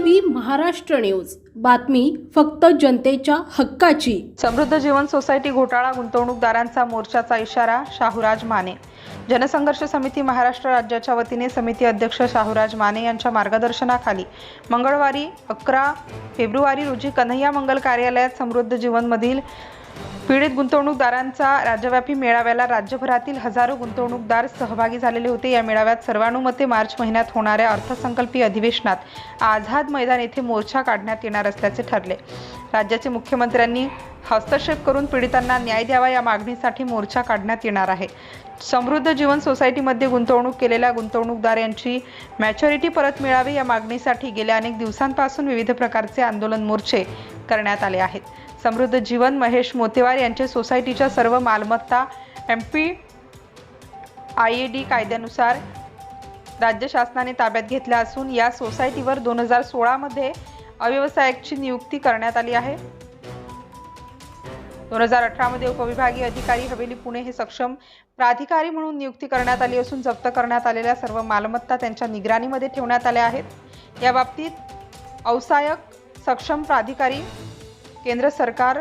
V Maharashtra news. बातमी फक्त जनतेच्या हक्काची. समृद्ध जीवन सोसायटी घोटाळा गुंतवणूकदारांचा मोर्चाचा इशारा शाहूराज माने. जनसंघर्ष समिती महाराष्ट्र राज्याच्या वतीने समिती अध्यक्ष शाहूराज माने यांच्या मार्गदर्शनाखाली मंगळवारी अकरा फेब्रुवारी रोजी कन्हैया मंगल कार्यालयात समृद्ध जीवनमधील पीडित गुंतवणूकदारांचा राज्यव्यापी मेळाव्याला राज्यभरातील हजारो गुंतवणूकदार सहभागी झालेले होते. या मेळाव्यात सर्वानुमते मार्च महिन्यात होणाऱ्या अर्थसंकल्पीय अधिवेशनात आझाद मैदान येथे मोर्चा काढण्यात येणार असल्याचे ठरले. राज्याचे मुख्यमंत्र्यांनी हस्तक्षेप करून पीडितांना न्याय द्यावा या मागणीसाठी मोर्चा काढण्यात येणार आहे. समृद्ध जीवन सोसायटीमध्ये गुंतवणूक केलेल्या गुंतवणूकदार यांची मॅच्युरिटी परत मिळावी या मागणीसाठी गेल्या अनेक दिवसांपासून विविध प्रकारचे आंदोलन मोर्चे करण्यात आले आहेत. समृद्ध जीवन महेश मोतेवार यांचे सोसायटीच्या सर्व मालमत्ता M P I A D कायद्यानुसार राज्य शासनाने ताब्यात घेतल्या असून या सोसायटीवर दोन हजार सोळामध्ये अव्यवसायकची नियुक्ती करण्यात आली आहे. दोन हजार अठरामध्ये उपविभागीय अधिकारी हवेली पुणे हे सक्षम प्राधिकारी म्हणून नियुक्ती करण्यात आली असून जप्त करण्यात आलेल्या सर्व मालमत्ता त्यांच्या निगराणीमध्ये ठेवण्यात आल्या आहेत. या बाबतीत औसायक सक्षम प्राधिकारी केंद्र सरकार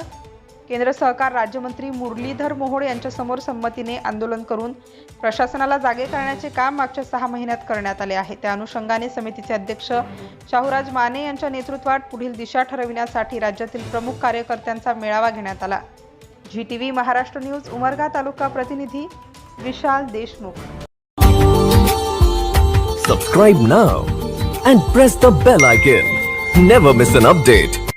केंद्र सहकार राज्यमंत्री मुरलीधर मोहोळ यांच्यासमोर संमतीने आंदोलन करून प्रशासनाला जागे करण्याचे काम मागच्या सहा महिन्यात करण्यात आले आहे. त्या अनुषंगाने समितीचे अध्यक्ष शाहूराज माने यांच्या नेतृत्वात पुढील दिशा ठरविण्यासाठी राज्यातील प्रमुख कार्यकर्त्यांचा मेळावा घेण्यात आला. G T V Maharashtra news Umarga taluka प्रतिनिधी Vishal Deshmukh. Subscribe now and press the bell icon never miss an update